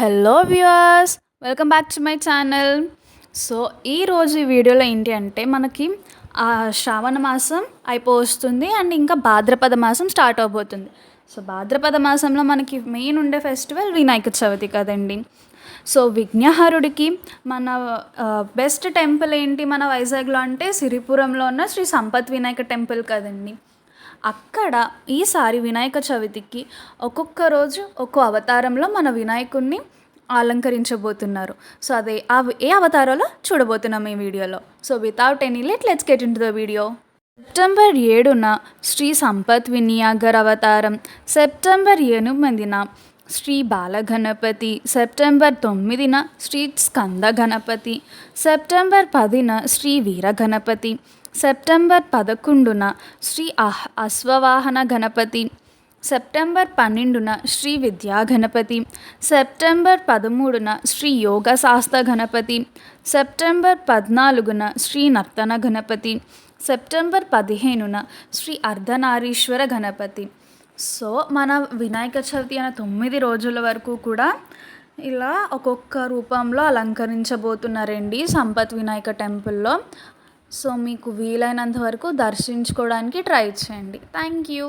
Hello viewers welcome back to my channel. So ఈరోజు ఈ వీడియోలో ఏంటి అంటే మనకి శ్రావణ మాసం అయిపోతుంది అండ్ ఇంకా భాద్రపద మాసం స్టార్ట్ అవబోతుంది. సో భాద్రపద మాసంలో మనకి మెయిన్ ఉండే ఫెస్టివల్ వినాయక చవితి కదండి. సో విఘ్నహరుడికి మన బెస్ట్ టెంపుల్ ఏంటి మన వైజాగ్లో అంటే సిరిపురంలో ఉన్న శ్రీ సంపత్ వినాయక టెంపుల్ కదండి. అక్కడ ఈసారి వినాయక చవితికి ఒక్కొక్క రోజు ఒక్కో అవతారంలో మన వినాయకుడిని అలంకరించబోతున్నారు. సో అదే ఆ ఏ అవతారాలో చూడబోతున్నాం ఈ వీడియోలో. So without any let let's get into the video September ఏడున శ్రీ సంపత్ వినియాగర్ అవతారం సెప్టెంబర్ ఎనిమిదిన శ్రీ బాలగణపతి సెప్టెంబర్ తొమ్మిదిన శ్రీ స్కంద గణపతి సెప్టెంబర్ పదిన శ్రీ వీరగణపతి సెప్టెంబర్ పదకొండున శ్రీ అహ్ అశ్వవాహన గణపతి. సెప్టెంబర్ పన్నెండున శ్రీ విద్యా గణపతి. సెప్టెంబర్ పదమూడున శ్రీ యోగ శాస్త్ర గణపతి. సెప్టెంబర్ పద్నాలుగున శ్రీ నర్తన గణపతి. సెప్టెంబర్ పదిహేనున శ్రీ అర్ధనారీశ్వర గణపతి. సో మన వినాయక చవితి అనే తొమ్మిది రోజుల వరకు కూడా ఇలా ఒక్కొక్క రూపంలో అలంకరించబోతున్నారండి సంపత్ వినాయక టెంపుల్లో. సో మీకు వీలైనంత వరకు దర్శించుకోవడానికి ట్రై చేయండి. Thank you.